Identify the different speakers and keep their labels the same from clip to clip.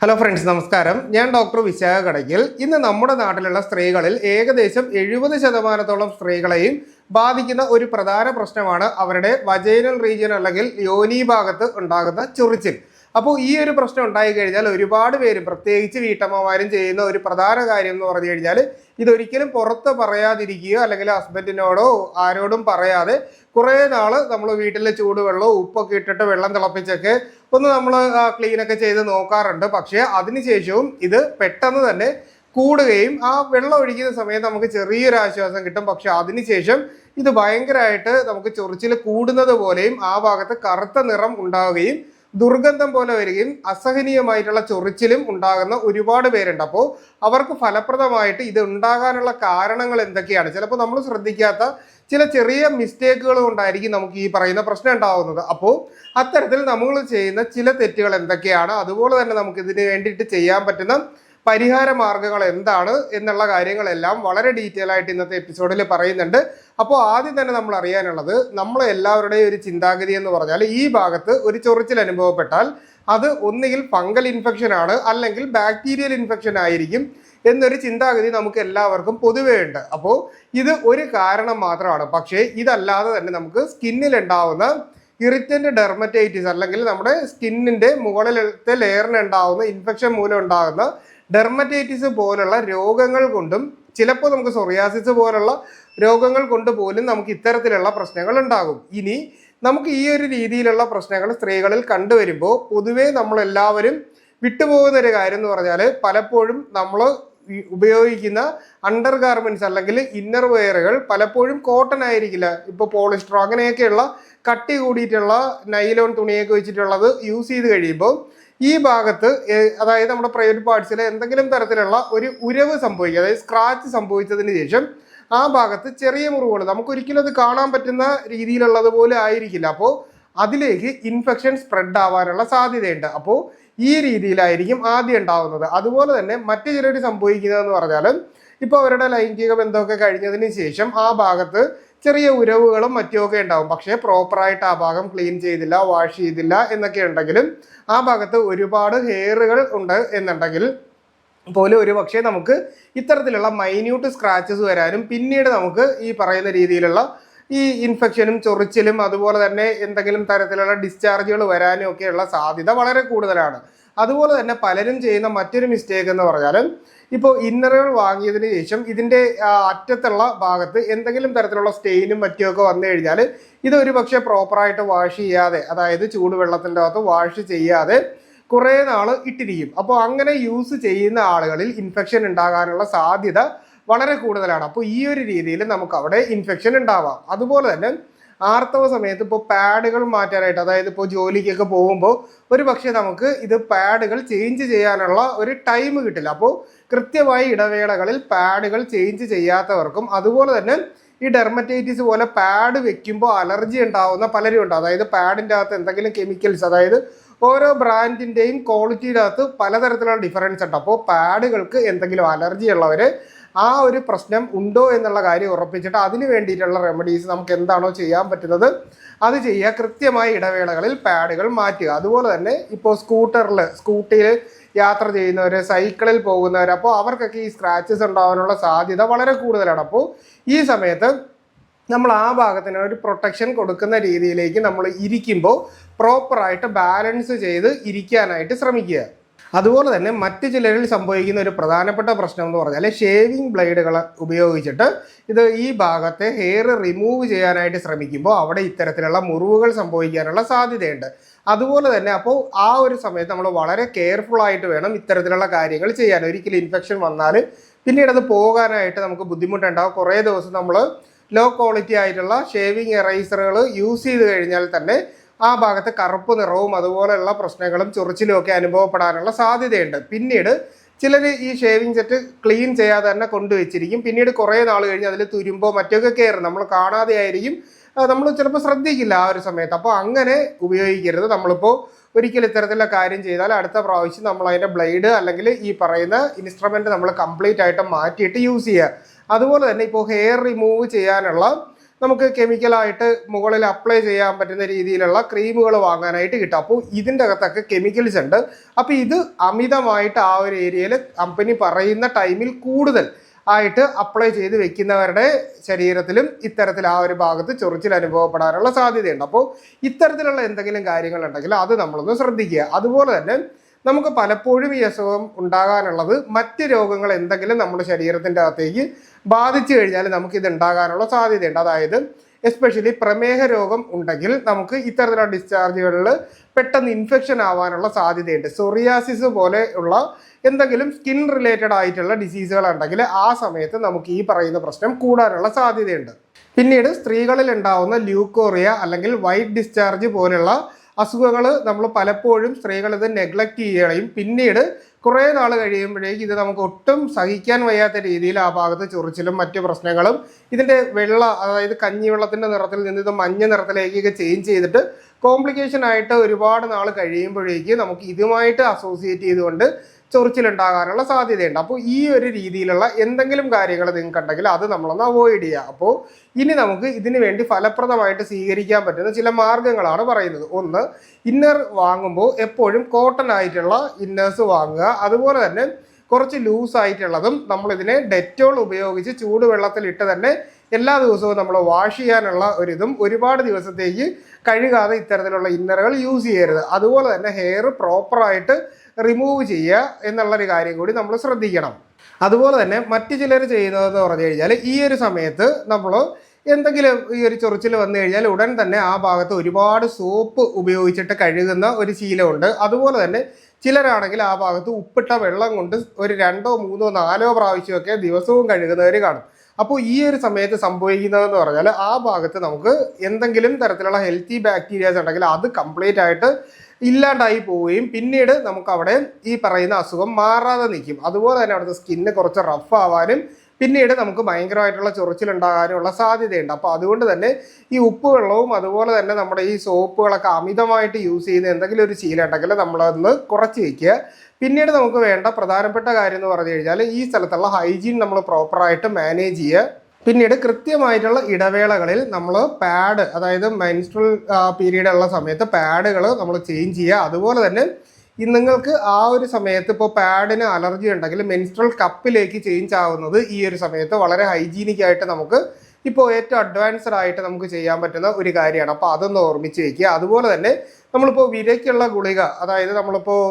Speaker 1: Hello friends നമസ്കാരം. ഞാൻ doctor Vishakha Kadakkal ഇന്ന് നമ്മുടെ നാട്ടിലുള്ള സ്ത്രീകളിൽ ഏകദേശം എഴുപത് ശതമാനത്തോളം സ്ത്രീകളെയും ബാധിക്കുന്ന ഒരു പ്രധാന പ്രശ്നമാണ് അവരുടെ വജൈനൽ റീജിയൻ അല്ലെങ്കിൽ യോനി ഭാഗത്ത് ഉണ്ടാകുന്ന ചൊറിച്ചിൽ. അപ്പോൾ ഈ ഒരു പ്രശ്നം ഉണ്ടായി കഴിഞ്ഞാൽ ഒരുപാട് പേരും പ്രത്യേകിച്ച് വീട്ടമ്മമാരും ചെയ്യുന്ന ഒരു പ്രധാന കാര്യം എന്ന് പറഞ്ഞു കഴിഞ്ഞാൽ ഇതൊരിക്കലും പുറത്ത് പറയാതിരിക്കുകയോ അല്ലെങ്കിൽ ഹസ്ബൻഡിനോടോ ആരോടും പറയാതെ കുറേ നാൾ നമ്മൾ വീട്ടിലെ ചൂടുവെള്ളവും ഉപ്പൊക്കെ ഇട്ടിട്ട് വെള്ളം തിളപ്പിച്ചൊക്കെ ഒന്ന് നമ്മൾ ക്ലീനൊക്കെ ചെയ്ത് നോക്കാറുണ്ട്. പക്ഷേ അതിനുശേഷവും ഇത് പെട്ടെന്ന് തന്നെ കൂടുകയും ആ വെള്ളം ഒഴിക്കുന്ന സമയത്ത് നമുക്ക് ചെറിയൊരു ആശ്വാസം കിട്ടും. പക്ഷെ അതിനുശേഷം ഇത് ഭയങ്കരമായിട്ട് നമുക്ക് ചൊറിച്ചിൽ കൂടുന്നത് പോലെയും ആ ഭാഗത്ത് കറുത്ത നിറം ഉണ്ടാവുകയും ദുർഗന്ധം പോലെ വരികയും അസഹനീയമായിട്ടുള്ള ചൊറിച്ചിലും ഉണ്ടാകുന്ന ഒരുപാട് പേരുണ്ട്. അപ്പോൾ അവർക്ക് ഫലപ്രദമായിട്ട് ഇത് ഉണ്ടാകാനുള്ള കാരണങ്ങൾ എന്തൊക്കെയാണ്? ചിലപ്പോൾ നമ്മൾ ശ്രദ്ധിക്കാത്ത ചില ചെറിയ മിസ്റ്റേക്കുകൾ കൊണ്ടായിരിക്കും നമുക്ക് ഈ പറയുന്ന പ്രശ്നം ഉണ്ടാവുന്നത്. അപ്പോൾ അത്തരത്തിൽ നമ്മൾ ചെയ്യുന്ന ചില തെറ്റുകൾ എന്തൊക്കെയാണ്? അതുപോലെ തന്നെ നമുക്ക് ഇതിന് വേണ്ടിയിട്ട് ചെയ്യാൻ പറ്റുന്ന പരിഹാര മാർഗങ്ങൾ എന്താണ് എന്നുള്ള കാര്യങ്ങളെല്ലാം വളരെ ഡീറ്റെയിൽ ആയിട്ട് ഇന്നത്തെ എപ്പിസോഡിൽ പറയുന്നുണ്ട്. അപ്പോൾ ആദ്യം തന്നെ നമ്മൾ അറിയാനുള്ളത് നമ്മൾ എല്ലാവരുടെയും ഒരു ചിന്താഗതി എന്ന് പറഞ്ഞാൽ ഈ ഭാഗത്ത് ഒരു ചൊറിച്ചിൽ അനുഭവപ്പെട്ടാൽ അത് ഒന്നുകിൽ ഫംഗൽ ഇൻഫെക്ഷൻ ആണ് അല്ലെങ്കിൽ ബാക്ടീരിയൽ ഇൻഫെക്ഷൻ ആയിരിക്കും എന്നൊരു ചിന്താഗതി നമുക്ക് എല്ലാവർക്കും പൊതുവേ ഉണ്ട്. അപ്പോൾ ഇത് ഒരു കാരണം മാത്രമാണ്. പക്ഷേ ഇതല്ലാതെ തന്നെ നമുക്ക് സ്കിന്നിൽ ഉണ്ടാവുന്ന ഇറിറ്റന്റ് ഡെർമറ്റൈറ്റിസ് അല്ലെങ്കിൽ നമ്മുടെ സ്കിന്നിന്റെ മുകളിലത്തെ ലെയറിന് ഉണ്ടാകുന്ന ഇൻഫെക്ഷൻ മൂലം ഉണ്ടാകുന്ന ഡെർമറ്റൈറ്റിസ് പോലുള്ള രോഗങ്ങൾ കൊണ്ടും ചിലപ്പോൾ നമുക്ക് സൊറിയാസിസ് പോലുള്ള രോഗങ്ങൾ കൊണ്ട് പോലും നമുക്ക് ഇത്തരത്തിലുള്ള പ്രശ്നങ്ങൾ ഉണ്ടാകും. ഇനി നമുക്ക് ഈ ഒരു രീതിയിലുള്ള പ്രശ്നങ്ങൾ സ്ത്രീകളിൽ കണ്ടുവരുമ്പോൾ പൊതുവേ നമ്മളെല്ലാവരും വിട്ടുപോകുന്ന ഒരു കാര്യം എന്ന് പറഞ്ഞാൽ പലപ്പോഴും നമ്മൾ ഉപയോഗിക്കുന്ന അണ്ടർ ഗാർമെന്റ്സ് അല്ലെങ്കിൽ ഇന്നർ വെയറുകൾ പലപ്പോഴും കോട്ടൺ ആയിരിക്കില്ല. ഇപ്പോൾ പോളിസ്റ്ററോ അങ്ങനെയൊക്കെയുള്ള കട്ടി കൂടിയിട്ടുള്ള നൈലോൺ തുണിയൊക്കെ വെച്ചിട്ടുള്ളത് യൂസ് ചെയ്ത് കഴിയുമ്പോൾ ഈ ഭാഗത്ത് അതായത് നമ്മുടെ പ്രൈവറ്റ് പാർട്സിൽ എന്തെങ്കിലും തരത്തിലുള്ള ഒരു ഉരവ് സംഭവിക്കുക അതായത് സ്ക്രാച്ച് സംഭവിച്ചതിന് ശേഷം ആ ഭാഗത്ത് ചെറിയ മുറിവുകൾ നമുക്ക് ഒരിക്കലും അത് കാണാൻ പറ്റുന്ന രീതിയിലുള്ളത് പോലെ ആയിരിക്കില്ല. അപ്പോൾ അതിലേക്ക് ഇൻഫെക്ഷൻ സ്പ്രെഡ് ആവാനുള്ള സാധ്യതയുണ്ട്. അപ്പോൾ ഈ രീതിയിലായിരിക്കും ആദ്യം ഉണ്ടാവുന്നത്. അതുപോലെ തന്നെ മറ്റു ചിലർ സംഭവിക്കുന്നതെന്ന് പറഞ്ഞാൽ ഇപ്പോൾ അവരുടെ ലൈംഗിക ബന്ധമൊക്കെ കഴിഞ്ഞതിന് ശേഷം ആ ഭാഗത്ത് ചെറിയ ഉരവുകളും മറ്റുമൊക്കെ ഉണ്ടാവും. പക്ഷേ പ്രോപ്പറായിട്ട് ആ ഭാഗം ക്ലീൻ ചെയ്തില്ല വാഷ് ചെയ്തില്ല എന്നൊക്കെ ഉണ്ടെങ്കിലും ആ ഭാഗത്ത് ഒരുപാട് ഹെയറുകൾ ഉണ്ട് എന്നുണ്ടെങ്കിൽ പോലും ഒരു പക്ഷേ നമുക്ക് ഇത്തരത്തിലുള്ള മൈന്യൂട്ട് സ്ക്രാച്ചസ് വരാനും പിന്നീട് നമുക്ക് ഈ പറയുന്ന രീതിയിലുള്ള ഈ ഇൻഫെക്ഷനും ചൊറിച്ചിലും അതുപോലെ തന്നെ എന്തെങ്കിലും തരത്തിലുള്ള ഡിസ്ചാർജുകൾ വരാനും ഒക്കെയുള്ള സാധ്യത വളരെ കൂടുതലാണ്. അതുപോലെ തന്നെ പലരും ചെയ്യുന്ന മറ്റൊരു മിസ്റ്റേക്ക് എന്ന് പറഞ്ഞാൽ ഇപ്പോൾ ഇന്നറുകൾ വാങ്ങിയതിന് ശേഷം ഇതിന്റെ അറ്റത്തുള്ള ഭാഗത്ത് എന്തെങ്കിലും തരത്തിലുള്ള സ്റ്റെയിനും മറ്റുമൊക്കെ വന്നു കഴിഞ്ഞാൽ ഇത് പക്ഷേ പ്രോപ്പറായിട്ട് വാഷ് ചെയ്യാതെ അതായത് ചൂടുവെള്ളത്തിന്റെ അകത്ത് വാഷ് ചെയ്യാതെ കുറേ നാൾ ഇട്ടിരിക്കും. അപ്പോൾ അങ്ങനെ യൂസ് ചെയ്യുന്ന ആളുകളിൽ ഇൻഫെക്ഷൻ ഉണ്ടാകാനുള്ള സാധ്യത വളരെ കൂടുതലാണ്. അപ്പോൾ ഈ ഒരു രീതിയിൽ നമുക്ക് അവിടെ ഇൻഫെക്ഷൻ ഉണ്ടാവാം. അതുപോലെ തന്നെ ആർത്തവ സമയത്ത് ഇപ്പോൾ പാഡുകൾ മാറ്റാനായിട്ട് അതായത് ഇപ്പോൾ ജോലിക്കൊക്കെ പോകുമ്പോൾ ഒരു പക്ഷേ നമുക്ക് ഇത് പാഡുകൾ ചേഞ്ച് ചെയ്യാനുള്ള ഒരു ടൈം കിട്ടില്ല. അപ്പോൾ കൃത്യമായ ഇടവേളകളിൽ പാഡുകൾ ചേഞ്ച് ചെയ്യാത്തവർക്കും അതുപോലെ തന്നെ ഈ ഡെർമറ്റൈറ്റിസ് പോലെ പാഡ് വെക്കുമ്പോൾ അലർജി ഉണ്ടാവുന്ന പലരും ഉണ്ട്. അതായത് പാഡിന്റെ അകത്ത് എന്തെങ്കിലും കെമിക്കൽസ് അതായത് ഓരോ ബ്രാൻഡിന്റെയും ക്വാളിറ്റിയുടെ അകത്ത് പലതരത്തിലുള്ള ഡിഫറൻസ് ഉണ്ട്. അപ്പോൾ പാഡുകൾക്ക് എന്തെങ്കിലും അലർജി ഉള്ളവർ ആ ഒരു പ്രശ്നം ഉണ്ടോ എന്നുള്ള കാര്യം ഉറപ്പിച്ചിട്ട് അതിന് വേണ്ടിയിട്ടുള്ള റെമഡീസ് നമുക്ക് എന്താണോ ചെയ്യാൻ പറ്റുന്നത് അത് ചെയ്യുക. കൃത്യമായ ഇടവേളകളിൽ പാഡുകൾ മാറ്റുക. അതുപോലെ തന്നെ ഇപ്പോൾ സ്കൂട്ടറിൽ സ്കൂട്ടിയിൽ യാത്ര ചെയ്യുന്നവർ സൈക്കിളിൽ പോകുന്നവർ അപ്പോൾ അവർക്കൊക്കെ ഈ സ്ക്രാച്ചസ് ഉണ്ടാകാനുള്ള സാധ്യത വളരെ കൂടുതലാണ്. അപ്പോൾ ഈ സമയത്ത് നമ്മൾ ആ ഭാഗത്തിന് ഒരു പ്രൊട്ടക്ഷൻ കൊടുക്കുന്ന രീതിയിലേക്ക് നമ്മൾ ഇരിക്കുമ്പോൾ പ്രോപ്പറായിട്ട് ബാലൻസ് ചെയ്ത് ഇരിക്കാനായിട്ട് ശ്രമിക്കുക. അതുപോലെ തന്നെ മറ്റ് ചിലരിൽ സംഭവിക്കുന്ന ഒരു പ്രധാനപ്പെട്ട പ്രശ്നം എന്ന് പറഞ്ഞാൽ ഷേവിംഗ് ബ്ലേഡുകൾ ഉപയോഗിച്ചിട്ട് ഇത് ഈ ഭാഗത്തെ ഹെയർ റിമൂവ് ചെയ്യാനായിട്ട് ശ്രമിക്കുമ്പോൾ അവിടെ ഇത്തരത്തിലുള്ള മുറിവുകൾ സംഭവിക്കാനുള്ള സാധ്യതയുണ്ട്. അതുപോലെ തന്നെ അപ്പോൾ ആ ഒരു സമയത്ത് നമ്മൾ വളരെ കെയർഫുൾ ആയിട്ട് വേണം ഇത്തരത്തിലുള്ള കാര്യങ്ങൾ ചെയ്യാൻ. ഒരിക്കലും ഇൻഫെക്ഷൻ വന്നാൽ പിന്നീട് അത് പോകാനായിട്ട് നമുക്ക് ബുദ്ധിമുട്ടുണ്ടാവും. കുറേ ദിവസം നമ്മൾ ലോ ക്വാളിറ്റി ആയിട്ടുള്ള ഷേവിങ് എറൈസറുകൾ യൂസ് ചെയ്ത് കഴിഞ്ഞാൽ തന്നെ ആ ഭാഗത്ത് കറുപ്പ് നിറവും അതുപോലെയുള്ള പ്രശ്നങ്ങളും ചൊറിച്ചിലും ഒക്കെ അനുഭവപ്പെടാനുള്ള സാധ്യതയുണ്ട്. പിന്നീട് ചിലർ ഈ ഷേവിങ് സെറ്റ് ക്ലീൻ ചെയ്യാതെ തന്നെ കൊണ്ടുവച്ചിരിക്കും. പിന്നീട് കുറേ നാൾ കഴിഞ്ഞ് അതിൽ തുരുമ്പോ മറ്റൊക്കെ കയറും. നമ്മൾ കാണാതെ ആയിരിക്കും. നമ്മൾ ചിലപ്പോൾ ശ്രദ്ധിക്കില്ല ആ ഒരു സമയത്ത്. അപ്പോൾ അങ്ങനെ ഉപയോഗിക്കരുത്. നമ്മളിപ്പോൾ ഒരിക്കലും ഇത്തരത്തിലുള്ള കാര്യം ചെയ്താൽ അടുത്ത പ്രാവശ്യം നമ്മൾ അതിന്റെ ബ്ലേഡ് അല്ലെങ്കിൽ ഈ പറയുന്ന ഇൻസ്ട്രുമെന്റ് നമ്മൾ കംപ്ലീറ്റ് ആയിട്ട് മാറ്റിയിട്ട് യൂസ് ചെയ്യുക. അതുപോലെ തന്നെ ഇപ്പോൾ ഹെയർ റിമൂവ് ചെയ്യാനുള്ള നമുക്ക് കെമിക്കലായിട്ട് മുകളിൽ അപ്ലൈ ചെയ്യാൻ പറ്റുന്ന രീതിയിലുള്ള ക്രീമുകൾ വാങ്ങാനായിട്ട് കിട്ടും. അപ്പോൾ ഇതിന്റെ അകത്തൊക്കെ കെമിക്കൽസ് ഉണ്ട്. അപ്പോൾ ഇത് അമിതമായിട്ട് ആ ഒരു ഏരിയയിൽ കമ്പനി പറയുന്ന ടൈമിൽ കൂടുതൽ ആയിട്ട് അപ്ലൈ ചെയ്ത് വെക്കുന്നവരുടെ ശരീരത്തിലും ഇത്തരത്തിൽ ആ ഒരു ഭാഗത്ത് ചൊറിച്ചിൽ അനുഭവപ്പെടാനുള്ള സാധ്യതയുണ്ട്. അപ്പോൾ ഇത്തരത്തിലുള്ള എന്തെങ്കിലും കാര്യങ്ങളുണ്ടെങ്കിൽ അത് നമ്മളൊന്ന് ശ്രദ്ധിക്കുക. അതുപോലെ തന്നെ നമുക്ക് പലപ്പോഴും ഈ അസുഖം ഉണ്ടാകാനുള്ളത് മറ്റ് രോഗങ്ങൾ എന്തെങ്കിലും നമ്മുടെ ശരീരത്തിന്റെ അകത്തേക്ക് ബാധിച്ചു കഴിഞ്ഞാൽ നമുക്ക് ഇത് ഉണ്ടാകാനുള്ള സാധ്യതയുണ്ട്. അതായത് എസ്പെഷ്യലി പ്രമേഹ രോഗം ഉണ്ടെങ്കിൽ നമുക്ക് ഇത്തരത്തിലുള്ള ഡിസ്ചാർജുകളിൽ പെട്ടെന്ന് ഇൻഫെക്ഷൻ ആവാനുള്ള സാധ്യതയുണ്ട്. സൊറിയാസിസ് പോലെയുള്ള എന്തെങ്കിലും സ്കിൻ റിലേറ്റഡ് ആയിട്ടുള്ള ഡിസീസുകൾ ഉണ്ടെങ്കിൽ ആ സമയത്ത് നമുക്ക് ഈ പറയുന്ന പ്രശ്നം കൂടാനുള്ള സാധ്യതയുണ്ട്. പിന്നീട് സ്ത്രീകളിൽ ഉണ്ടാവുന്ന ല്യൂക്കോറിയ അല്ലെങ്കിൽ വൈറ്റ് ഡിസ്ചാർജ് പോലുള്ള അസുഖങ്ങൾ നമ്മൾ പലപ്പോഴും സ്ത്രീകൾ ഇത് നെഗ്ലക്റ്റ് ചെയ്യുകയും പിന്നീട് കുറേ നാൾ കഴിയുമ്പോഴേക്ക് ഇത് നമുക്ക് ഒട്ടും സഹിക്കാൻ വയ്യാത്ത രീതിയിൽ ആ ഭാഗത്ത് ചൊറിച്ചിലും മറ്റു പ്രശ്നങ്ങളും ഇതിന്റെ വെള്ള അതായത് കഞ്ഞിവെള്ളത്തിന്റെ നിറത്തിൽ നിന്ന് ഇത് മഞ്ഞ നിറത്തിലേക്കൊക്കെ ചേഞ്ച് ചെയ്തിട്ട് കോംപ്ലിക്കേഷൻ ആയിട്ട് ഒരുപാട് നാൾ കഴിയുമ്പോഴേക്ക് നമുക്ക് ഇതുമായിട്ട് അസോസിയേറ്റ് ചെയ്തുകൊണ്ട് ചൊറിച്ചിലുണ്ടാകാനുള്ള സാധ്യതയുണ്ട്. അപ്പോൾ ഈ ഒരു രീതിയിലുള്ള എന്തെങ്കിലും കാര്യങ്ങൾ നിങ്ങൾക്ക് ഉണ്ടെങ്കിൽ അത് നമ്മളൊന്ന് അവോയ്ഡ് ചെയ്യുക. അപ്പോൾ ഇനി നമുക്ക് ഇതിനു വേണ്ടി ഫലപ്രദമായിട്ട് സ്വീകരിക്കാൻ പറ്റുന്ന ചില മാർഗങ്ങളാണ് പറയുന്നത്. ഒന്ന് ഇന്നർ വാങ്ങുമ്പോൾ എപ്പോഴും കോട്ടൺ ആയിട്ടുള്ള ഇന്നേഴ്സ് വാങ്ങുക. അതുപോലെ തന്നെ കുറച്ച് ലൂസ് ആയിട്ടുള്ളതും നമ്മളിതിനെ ഡെറ്റോൾ ഉപയോഗിച്ച് ചൂടുവെള്ളത്തിലിട്ട് തന്നെ എല്ലാ ദിവസവും നമ്മൾ വാഷ് ചെയ്യാനുള്ള ഒരിതും ഒരുപാട് ദിവസത്തേക്ക് കഴുകാതെ ഇത്തരത്തിലുള്ള ഇന്നറുകൾ യൂസ് ചെയ്യരുത്. അതുപോലെ തന്നെ ഹെയർ പ്രോപ്പറായിട്ട് റിമൂവ് ചെയ്യുക എന്നുള്ളൊരു കാര്യം കൂടി നമ്മൾ ശ്രദ്ധിക്കണം. അതുപോലെ തന്നെ മറ്റു ചിലർ ചെയ്യുന്നതെന്ന് പറഞ്ഞു കഴിഞ്ഞാൽ ഈ ഒരു സമയത്ത് നമ്മൾ എന്തെങ്കിലും ഈ ഒരു ചൊറിച്ചിൽ വന്നു കഴിഞ്ഞാൽ ഉടൻ തന്നെ ആ ഭാഗത്ത് ഒരുപാട് സോപ്പ് ഉപയോഗിച്ചിട്ട് കഴുകുന്ന ഒരു ശീലമുണ്ട്. അതുപോലെ തന്നെ ചിലരാണെങ്കിൽ ആ ഭാഗത്ത് ഉപ്പിട്ട വെള്ളം കൊണ്ട് ഒരു രണ്ടോ മൂന്നോ നാലോ പ്രാവശ്യമൊക്കെ ദിവസവും കഴുകുന്നവർ കാണും. അപ്പോൾ ഈ ഒരു സമയത്ത് സംഭവിക്കുന്നതെന്ന് പറഞ്ഞാൽ ആ ഭാഗത്ത് നമുക്ക് എന്തെങ്കിലും തരത്തിലുള്ള ഹെൽത്തി ബാക്ടീരിയാസ് ഉണ്ടെങ്കിൽ അത് കംപ്ലീറ്റ് ആയിട്ട് ഇല്ലാണ്ടായി പോവുകയും പിന്നീട് നമുക്ക് അവിടെ ഈ പറയുന്ന അസുഖം മാറാതെ നിൽക്കും. അതുപോലെ തന്നെ അവിടുത്തെ സ്കിന്ന് കുറച്ച് റഫ് ആവാനും പിന്നീട് നമുക്ക് ഭയങ്കരമായിട്ടുള്ള ചൊറിച്ചിലുണ്ടാകാനുള്ള സാധ്യതയുണ്ട്. അപ്പോൾ അതുകൊണ്ട് തന്നെ ഈ ഉപ്പ് വെള്ളവും അതുപോലെ തന്നെ നമ്മുടെ ഈ സോപ്പുകളൊക്കെ അമിതമായിട്ട് യൂസ് ചെയ്യുന്ന എന്തെങ്കിലും ഒരു ശീലം ഉണ്ടെങ്കിൽ നമ്മളതൊന്ന് കുറച്ച് വയ്ക്കുക പിന്നീട് നമുക്ക് വേണ്ട പ്രധാനപ്പെട്ട കാര്യം എന്ന് പറഞ്ഞു കഴിഞ്ഞാൽ ഈ സ്ഥലത്തുള്ള ഹൈജീൻ നമ്മൾ പ്രോപ്പറായിട്ട് മാനേജ് ചെയ്യുക. പിന്നീട് കൃത്യമായിട്ടുള്ള ഇടവേളകളിൽ നമ്മൾ പാഡ് അതായത് മെൻസ്ട്രൽ പീരീഡ് ഉള്ള സമയത്ത് പാഡുകൾ നമ്മൾ ചേഞ്ച് ചെയ്യുക. അതുപോലെ തന്നെ നിങ്ങൾക്ക് ആ ഒരു സമയത്ത് ഇപ്പോൾ പാഡിന് അലർജി ഉണ്ടെങ്കിൽ മെൻസ്ട്രൽ കപ്പിലേക്ക് ചേഞ്ച് ആവുന്നത് ഈ ഒരു സമയത്ത് വളരെ ഹൈജീനിക് ആയിട്ട് നമുക്ക് ഇപ്പോൾ ഏറ്റവും അഡ്വാൻസ്ഡ് ആയിട്ട് നമുക്ക് ചെയ്യാൻ പറ്റുന്ന ഒരു കാര്യമാണ്. അപ്പോൾ അതൊന്ന് ഓർമ്മിച്ച് വയ്ക്കുക അതുപോലെ തന്നെ നമ്മളിപ്പോൾ വിരയ്ക്കുള്ള ഗുളിക അതായത് നമ്മളിപ്പോൾ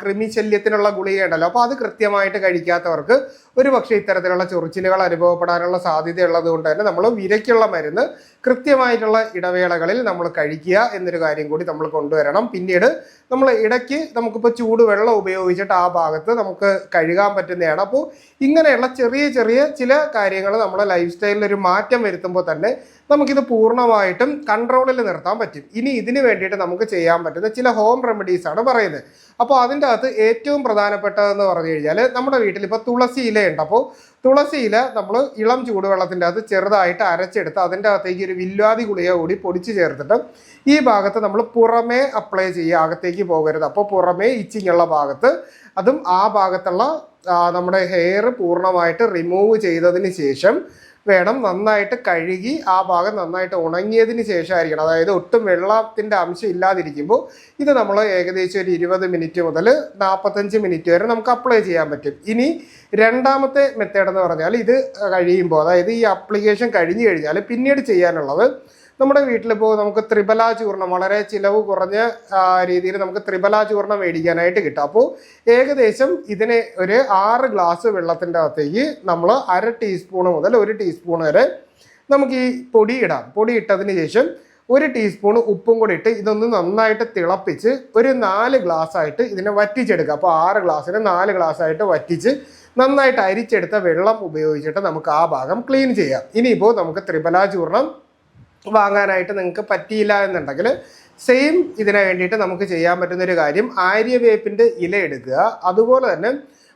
Speaker 1: കൃമിശല്യത്തിനുള്ള ഗുളിക ഉണ്ടല്ലോ അപ്പോൾ അത് കൃത്യമായിട്ട് കഴിക്കാത്തവർക്ക് ഒരു പക്ഷേ ഇത്തരത്തിലുള്ള ചൊറിച്ചിലുകൾ അനുഭവപ്പെടാനുള്ള സാധ്യതയുള്ളത് കൊണ്ട് തന്നെ നമ്മൾ വിരയ്ക്കുള്ള മരുന്ന് കൃത്യമായിട്ടുള്ള ഇടവേളകളിൽ നമ്മൾ കഴിക്കുക എന്നൊരു കാര്യം കൂടി നമ്മൾ കൊണ്ടുവരണം. പിന്നീട് നമ്മൾ ഇടയ്ക്ക് നമുക്കിപ്പോൾ ചൂടുവെള്ളം ഉപയോഗിച്ചിട്ട് ആ ഭാഗത്ത് നമുക്ക് കഴുകാൻ പറ്റുന്നതാണ്. അപ്പോൾ ഇങ്ങനെയുള്ള ചെറിയ ചെറിയ ചില കാര്യങ്ങൾ നമ്മുടെ ലൈഫ് സ്റ്റൈലിൽ ഒരു മാറ്റം വരുത്തുമ്പോൾ തന്നെ നമുക്കിത് പൂർണമായിട്ടും കൺട്രോളിൽ നിർത്താൻ പറ്റും. ഇനി ഇതിന് വേണ്ടിയിട്ട് നമുക്ക് ചെയ്യാൻ പറ്റുന്ന ചില ഹോം റെമഡീസ് ആണ് പറയുന്നത്. അപ്പോൾ അതിന്റെ അകത്ത് ഏറ്റവും പ്രധാനപ്പെട്ടതെന്ന് പറഞ്ഞു കഴിഞ്ഞാൽ നമ്മുടെ വീട്ടിൽ ഇപ്പോൾ തുളസി ഇലയുണ്ട് അപ്പോൾ തുളസി ഇല നമ്മൾ ഇളം ചൂടുവെള്ളത്തിന്റെ അകത്ത് ചെറുതായിട്ട് അരച്ചെടുത്ത് അതിന്റെ അകത്തേക്ക് ഒരു വില്വാതി ഗുളിക കൂടി പൊടിച്ച് ചേർത്തിട്ട് ഈ ഭാഗത്ത് നമ്മൾ പുറമേ അപ്ലൈ ചെയ്യുക. അകത്തേക്ക് പോകരുത്. അപ്പോൾ പുറമേ ഇച്ചിങ്ങുള്ള ഭാഗത്ത് അതും ആ ഭാഗത്തുള്ള നമ്മുടെ ഹെയർ പൂർണമായിട്ട് റിമൂവ് ചെയ്തതിന് ശേഷം വേണം നന്നായിട്ട് കഴുകി ആ ഭാഗം നന്നായിട്ട് ഉണങ്ങിയതിന് ശേഷമായിരിക്കണം. അതായത് ഒട്ടും വെള്ളത്തിന്റെ അംശം ഇല്ലാതിരിക്കുമ്പോൾ ഇത് നമ്മൾ ഏകദേശം ഒരു ഇരുപത് മിനിറ്റ് മുതൽ നാൽപ്പത്തഞ്ച് മിനിറ്റ് വരെ നമുക്ക് അപ്ലൈ ചെയ്യാൻ പറ്റും. ഇനി രണ്ടാമത്തെ മെത്തേഡ് എന്ന് പറഞ്ഞാൽ ഇത് കഴിയുമ്പോൾ അതായത് ഈ അപ്ലിക്കേഷൻ കഴിഞ്ഞു കഴിഞ്ഞാൽ പിന്നീട് ചെയ്യാനുള്ളത് നമ്മുടെ വീട്ടിലിപ്പോൾ നമുക്ക് ത്രിബല ചൂർണം വളരെ ചിലവ് കുറഞ്ഞ രീതിയിൽ നമുക്ക് ത്രിബല ചൂർണം മേടിക്കാനായിട്ട് കിട്ടും. അപ്പോൾ ഏകദേശം ഇതിനെ ഒരു ആറ് ഗ്ലാസ് വെള്ളത്തിന്റെ അകത്തേക്ക് നമ്മൾ അര ടീസ്പൂൺ മുതൽ ഒരു ടീസ്പൂൺ വരെ നമുക്ക് ഈ പൊടി ഇടാം. പൊടി ഇട്ടതിന് ശേഷം ഒരു ടീസ്പൂൺ ഉപ്പും കൂടി ഇട്ട് ഇതൊന്ന് നന്നായിട്ട് തിളപ്പിച്ച് ഒരു നാല് ഗ്ലാസ് ആയിട്ട് ഇതിനെ വറ്റിച്ചെടുക്കുക. അപ്പോൾ ആറ് ഗ്ലാസ്സിന് നാല് ഗ്ലാസ് ആയിട്ട് വറ്റിച്ച് നന്നായിട്ട് അരിച്ചെടുത്ത വെള്ളം ഉപയോഗിച്ചിട്ട് നമുക്ക് ആ ഭാഗം ക്ലീൻ ചെയ്യാം. ഇനിയിപ്പോൾ നമുക്ക് ത്രിബലാ ചൂർണം വാങ്ങാനായിട്ട് നിങ്ങൾക്ക് പറ്റിയില്ല എന്നുണ്ടെങ്കിൽ സെയിം ഇതിന് വേണ്ടിയിട്ട് നമുക്ക് ചെയ്യാൻ പറ്റുന്നൊരു കാര്യം ആര്യവേപ്പിന്റെ ഇല എടുക്കുക. അതുപോലെ തന്നെ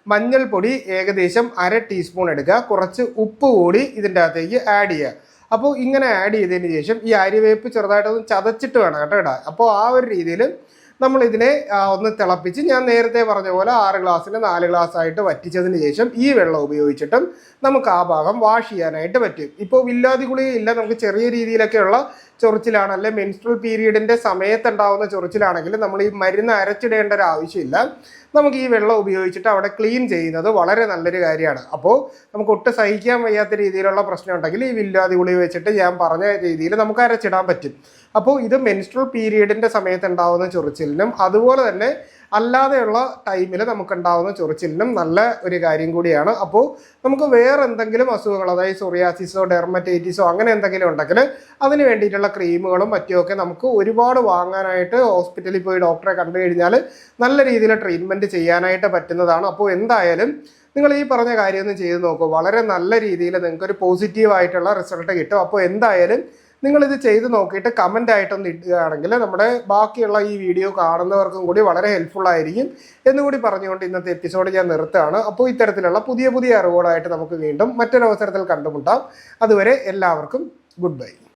Speaker 1: മഞ്ഞൾപ്പൊടി ഏകദേശം അര ടീസ്പൂൺ എടുക്കുക. കുറച്ച് ഉപ്പ് കൂടി ഇതിന്റെ അകത്തേക്ക് ആഡ് ചെയ്യുക. അപ്പോൾ ഇങ്ങനെ ആഡ് ചെയ്തതിന് ശേഷം ഈ ആര്യവേപ്പ് ചെറുതായിട്ടൊന്ന് ചതച്ചിട്ട് വേണം കേട്ടോ ഇടാൻ. അപ്പോൾ ആ ഒരു രീതിയിൽ നമ്മൾ ഇതിനെ ഒന്ന് തിളപ്പിച്ച് ഞാൻ നേരത്തെ പറഞ്ഞ പോലെ ആറ് ഗ്ലാസ്സിന് നാല് ഗ്ലാസ് ആയിട്ട് വറ്റിച്ചതിന് ശേഷം ഈ വെള്ളം ഉപയോഗിച്ചിട്ടും നമുക്ക് ആ ഭാഗം വാഷ് ചെയ്യാനായിട്ട് പറ്റും. ഇപ്പോൾ വില്ലാതി ഗുളികയില്ല നമുക്ക് ചെറിയ രീതിയിലൊക്കെയുള്ള ചൊറിച്ചിലാണ് അല്ലെ മെൻസ്ട്രൽ പീരീഡിന്റെ സമയത്തുണ്ടാവുന്ന ചൊറിച്ചിലാണെങ്കിൽ നമ്മൾ ഈ മരുന്ന് അരച്ചിടേണ്ട ഒരു ആവശ്യമില്ല. നമുക്ക് ഈ വെള്ളം ഉപയോഗിച്ചിട്ട് അവിടെ ക്ലീൻ ചെയ്യുന്നത് വളരെ നല്ലൊരു കാര്യമാണ്. അപ്പോൾ നമുക്ക് ഒട്ടും സഹിക്കാൻ വയ്യാത്ത രീതിയിലുള്ള പ്രശ്നം ഉണ്ടെങ്കിൽ ഈ വില്ലാതി ഗുളിക വെച്ചിട്ട് ഞാൻ പറഞ്ഞ രീതിയിൽ നമുക്ക് അരച്ചിടാൻ പറ്റും. അപ്പോൾ ഇത് മെൻസ്ട്രൽ പീരീഡിന്റെ സമയത്ത് ഉണ്ടാവുന്ന ചൊറിച്ചിലിനും അതുപോലെ തന്നെ അല്ലാതെയുള്ള ടൈമിൽ നമുക്കുണ്ടാവുന്ന ചൊറിച്ചിലിനും നല്ല ഒരു കാര്യം കൂടിയാണ്. അപ്പോൾ നമുക്ക് വേറെ എന്തെങ്കിലും അസുഖങ്ങൾ അതായത് സൊറിയാസിസോ ഡെർമറ്റൈറ്റിസോ അങ്ങനെ എന്തെങ്കിലും ഉണ്ടെങ്കിൽ അതിന് വേണ്ടിയിട്ടുള്ള ക്രീമുകളും മറ്റുമൊക്കെ നമുക്ക് ഒരുപാട് വാങ്ങാനായിട്ട് ഹോസ്പിറ്റലിൽ പോയി ഡോക്ടറെ കണ്ടു കഴിഞ്ഞാൽ നല്ല രീതിയിൽ ട്രീറ്റ്മെന്റ് ചെയ്യാനായിട്ട് പറ്റുന്നതാണ്. അപ്പോൾ എന്തായാലും നിങ്ങൾ ഈ പറഞ്ഞ കാര്യമൊന്നും ചെയ്ത് നോക്കൂ. വളരെ നല്ല രീതിയിൽ നിങ്ങൾക്ക് ഒരു പോസിറ്റീവായിട്ടുള്ള റിസൾട്ട് കിട്ടും. അപ്പോൾ എന്തായാലും നിങ്ങളിത് ചെയ്ത് നോക്കിയിട്ട് കമന്റ് ആയിട്ടൊന്ന് ഇടുകയാണെങ്കിൽ നമ്മുടെ ബാക്കിയുള്ള ഈ വീഡിയോ കാണുന്നവർക്കും കൂടി വളരെ ഹെൽപ്ഫുൾ ആയിരിക്കും എന്നുകൂടി പറഞ്ഞുകൊണ്ട് ഇന്നത്തെ എപ്പിസോഡ് ഞാൻ നിർത്തുകയാണ്. അപ്പോൾ ഇത്തരത്തിലുള്ള പുതിയ പുതിയ അറിവുകളായിട്ട് നമുക്ക് വീണ്ടും മറ്റൊരവസരത്തിൽ കണ്ടുമുട്ടാം. അതുവരെ എല്ലാവർക്കും ഗുഡ് ബൈ